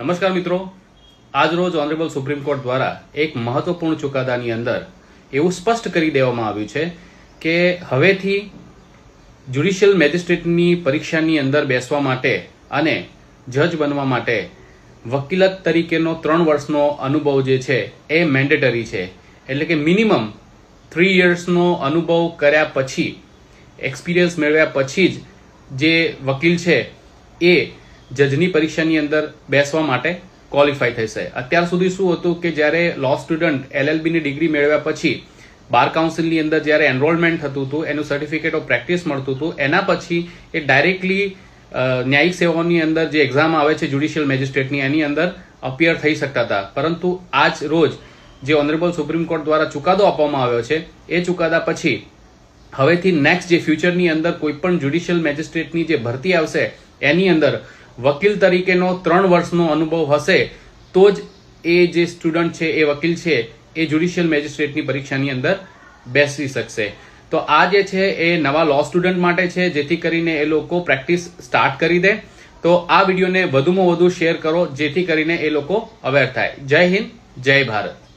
નમસ્કાર મિત્રો. આજ રોજ ઓનરેબલ સુપ્રીમ કોર્ટ દ્વારા એક મહત્વપૂર્ણ ચુકાદાની અંદર એવું સ્પષ્ટ કરી દેવામાં આવ્યું છે કે હવેથી જ્યુડિશિયલ મેજિસ્ટ્રેટની પરીક્ષાની અંદર બેસવા માટે અને જજ બનવા માટે વકીલત તરીકેનો ત્રણ વર્ષનો અનુભવ જે છે એ મેન્ડેટરી છે. એટલે કે મિનિમમ થ્રી યર્સનો અનુભવ કર્યા પછી એક્સપિરિયન્સ મેળવ્યા પછી જ જે વકીલ છે એ જજની પરીક્ષાની અંદર બેસવા માટે ક્વોલિફાય થશે અત્યાર સુધી શું હતું કે જ્યારે લો સ્ટુડન્ટ એલએલબીની ડિગ્રી મેળવ્યા પછી બાર કાઉન્સિલની અંદર જ્યારે એનરોલમેન્ટ થતું હતું, એનું સર્ટિફિકેટ ઓફ પ્રેક્ટિસ મળતું હતું, એના પછી એ ડાયરેક્ટલી ન્યાયિક સેવાઓની અંદર જે એક્ઝામ આવે છે જ્યુડિશિયલ મેજિસ્ટ્રેટની એની અંદર અપિયર થઈ શકતા હતા. પરંતુ આજ રોજ જે ઓનરેબલ સુપ્રીમ કોર્ટ દ્વારા ચુકાદો આપવામાં આવ્યો છે, એ ચુકાદા પછી હવેથી નેક્સ્ટ જે ફ્યુચરની અંદર કોઈ પણ જ્યુડિશિયલ મેજિસ્ટ્રેટની જે ભરતી આવશે, એની અંદર વકીલ તરીકેનો ત્રણ વર્ષનો અનુભવ હશે, તો જ એ જે સ્ટુડન્ટ છે, એ વકીલ છે, એ જ્યુડિશિયલ મેજિસ્ટ્રેટની પરીક્ષાની અંદર બેસી શકશે. તો આ જે છે, એ નવા લો સ્ટુડન્ટ માટે છે, જેથી કરીને એ લોકો પ્રેક્ટિસ સ્ટાર્ટ કરી દે. તો આ વિડીયોને વધુમાં વધુ શેર કરો, જેથી કરીને એ લોકો અવેર થાય. જય હિન્દ, જય ભારત.